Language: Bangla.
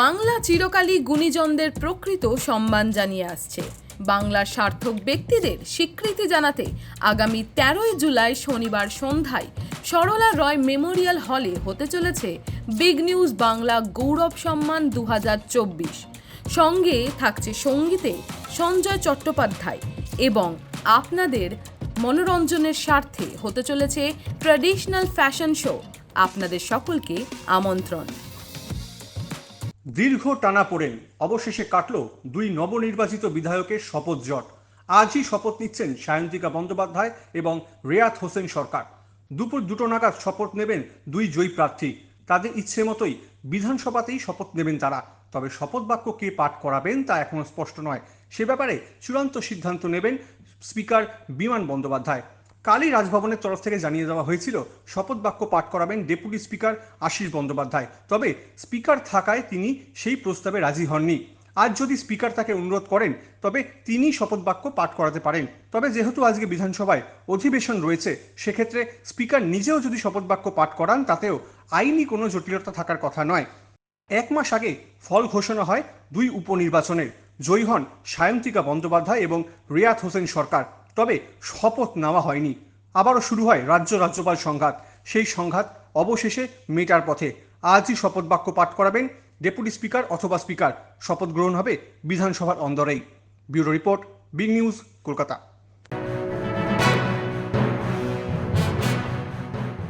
বাংলা চিরকালই গুণীজনদের প্রকৃত সম্মান জানিয়ে আসছে। বাংলার সার্থক ব্যক্তিদের স্বীকৃতি জানাতে আগামী তেরোই জুলাই শনিবার সন্ধ্যায় সরলা রয় মেমোরিয়াল হলে হতে চলেছে বিগ নিউজ বাংলা গৌরব সম্মান দু হাজার চব্বিশ। সঙ্গে থাকছে সঙ্গীতে সঞ্জয় চট্টোপাধ্যায় এবং আপনাদের মনোরঞ্জনের স্বার্থে হতে চলেছে ট্র্যাডিশনাল ফ্যাশন শো। আপনাদের সকলকে আমন্ত্রণ। দীর্ঘ টানা পড়েন। অবশেষে কাটল দুই নবনির্বাচিত বিধায়কের শপথ জট। আজই শপথ নিচ্ছেন সায়ন্তিকা বন্দ্যোপাধ্যায় এবং রেয়াত হোসেন সরকার। দুপুর দুটো নাগাদ শপথ নেবেন দুই জয়ী প্রার্থী। তাদের ইচ্ছে মতোই বিধানসভাতেই শপথ নেবেন তারা। তবে শপথ বাক্য কে পাঠ করাবেন তা এখনও স্পষ্ট নয়। সে ব্যাপারে চূড়ান্ত সিদ্ধান্ত নেবেন স্পিকার বিমান বন্দ্যোপাধ্যায়। কালই রাজভবনের তরফ থেকে জানিয়ে দেওয়া হয়েছিল, শপথ বাক্য পাঠ করাবেন ডেপুটি স্পিকার আশিস বন্দ্যোপাধ্যায়। তবে স্পিকার থাকায় তিনি সেই প্রস্তাবে রাজি হননি। আজ যদি স্পিকার তাকে অনুরোধ করেন, তবে তিনি শপথ বাক্য পাঠ করাতে পারেন। তবে যেহেতু আজকে বিধানসভায় অধিবেশন রয়েছে, সেক্ষেত্রে স্পিকার নিজেও যদি শপথ বাক্য পাঠ করান, তাতেও আইনি কোনো জটিলতা থাকার কথা নয়। এক মাস আগে ফল ঘোষণা হয় দুই উপনির্বাচনের। জয়ী হন সায়ন্তিকা বন্দ্যোপাধ্যায় এবং রিয়াত হোসেন সরকার। তবে শপথ নেওয়া হয়নি। আবারও শুরু হয় রাজ্য রাজ্যপাল সংঘাত। সেই সংঘাত অবশেষে মেটার পথে আজই শপথ বাক্য পাঠ করাবেন ডেপুটি স্পিকার অথবা স্পিকার। শপথ গ্রহণ হবে বিধানসভার অন্দরেই। Bureau report, big news, Kolkata.